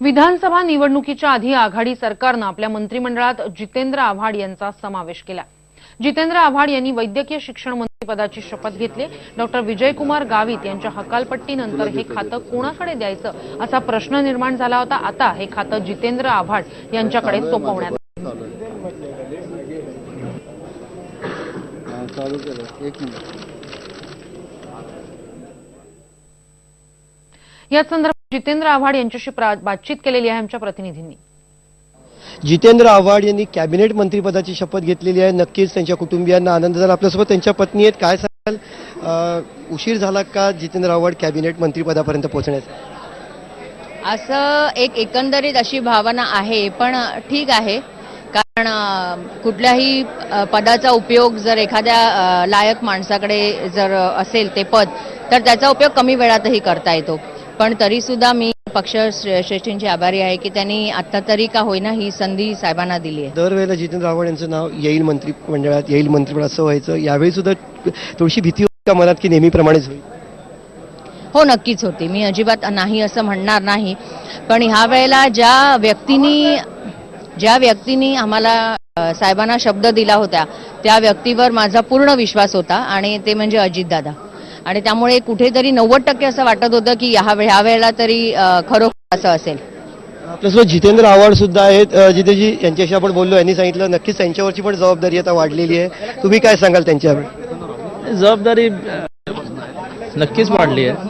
विधानसभा निवडणुकीच्या आधी आघाडी सरकारनं आपल्या मंत्रिमंडळात जितेंद्र आव्हाड यांचा समावेश केला. जितेंद्र आव्हाड यांनी वैद्यकीय शिक्षण मंत्रीपदाची शपथ घेतली. डॉक्टर विजयकुमार गावित यांच्या हकालपट्टीनंतर हे खातं कोणाकडे द्यायचं असा प्रश्न निर्माण झाला होता. आता हे खातं जितेंद्र आव्हाड यांच्याकडे सोपवण्यात आलं. या संदर्भात जितेंद्र आव्हाड यांच्याशी प्रा- बातचीत केलेली आहे आमच्या प्रतिनिधींनी. जितेंद्र आव्हाड यांनी कॅबिनेट मंत्रिपदाची शपथ घेतलेली आहे. नक्कीच त्यांच्या कुटुंबियांना आनंद झाला. आपल्यासोबत त्यांच्या पत्नी आहेत. काय सांगाल? उशीर झाला का जितेंद्र आव्हाड कॅबिनेट मंत्रिपदापर्यंत पोहोचण्याचा असं एक एकंदरीत अशी भावना आहे पण ठीक आहे. कारण कुठल्याही पदाचा उपयोग जर एखाद्या लायक माणसाकडे जर असेल ते पद तर त्याचा उपयोग कमी वेळातही करता येतो. पण तरी सुद्धा मी पक्ष श्रे- श्रेष्ठींची आभारी आहे की त्यांनी आता तरी का होईना ही संधी साहेबांना दिली आहे. दरवेळेला जितेंद्र आव्हाड यांचं नाव येईल मंत्रिमंडळात येईल मंत्रिमंडळ असं व्हायचं यावेळी सुद्धा थोडीशी भीती होती का मनात की नेहमीप्रमाणेच होईल? हो नक्कीच होती. मी अजिबात नाही असं म्हणणार नाही. पण ह्या वेळेला ज्या व्यक्तींनी ज्या व्यक्तींनी आम्हाला साहेबांना शब्द दिला होता त्या व्यक्तीवर माझा पूर्ण विश्वास होता आणि ते म्हणजे अजितदादा. आणि त्यामुळे कुठेतरी नव्वद टक्के असं वाटत होतं की ह्या ह्या वेळेला तरी खरोखर असं असेल. आपल्यासोबत जितेंद्र आव्हाड सुद्धा आहेत. जितेजी यांच्याशी आपण बोललो यांनी सांगितलं नक्कीच त्यांच्यावरची पण जबाबदारी आता वाढलेली आहे. तुम्ही काय सांगाल त्यांच्यावर? जबाबदारी नक्कीच वाढली आहे.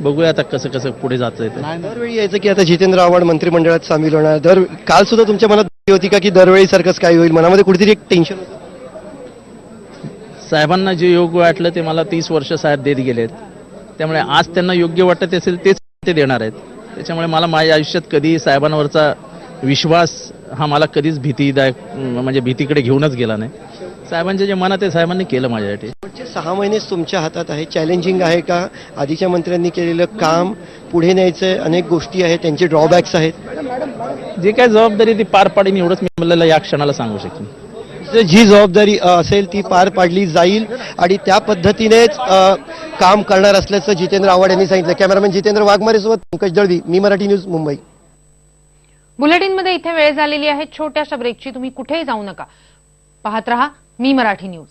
बघूया आता कसं कसं पुढे जातंय ते दरवेळी यायचं की आता जितेंद्र आव्हाड मंत्रिमंडळात सामील होणार. दर काल सुद्धा तुमच्या मनात होती का की दरवेळी सारखंच काय होईल? मनामध्ये कुठेतरी एक टेन्शन होतं. साहेबांना जे योग्य वाटलं ते मला तीस वर्ष साहेब देत गेलेत. त्यामुळे आज त्यांना योग्य वाटत असेल तेच ते देणार आहेत. त्याच्यामुळे मला माझ्या आयुष्यात कधी साहेबांवरचा विश्वास हा मला कधीच भीतीदायक म्हणजे भीतीकडे घेऊनच गेला नाही. साहेबांच्या जे मनात आहे साहेबांनी केलं माझ्यासाठी. पुढचे सहा महिनेच तुमच्या हातात आहे. चॅलेंजिंग आहे का? आधीच्या मंत्र्यांनी केलेलं काम पुढे न्यायचं अनेक गोष्टी आहेत. त्यांचे ड्रॉबॅक्स आहेत. जे काय जबाबदारी ती पार पाडीन एवढंच मी आपल्याला या क्षणाला सांगू शकेन. जी जबाबदारी असेल ती पार पाडली जाईल आणि त्या पद्धतीनेच काम करणार असल्याचं जितेंद्र आव्हाड यांनी सांगितलं. कॅमेरामॅन जितेंद्र वाघमारेसोबत पंकज दळवी मी मराठी न्यूज मुंबई. बुलेटिनमध्ये इथे वेळ झालेली आहे. छोट्याशा ब्रेकची तुम्ही कुठेही जाऊ नका. पाहत रहा मी मराठी न्यूज.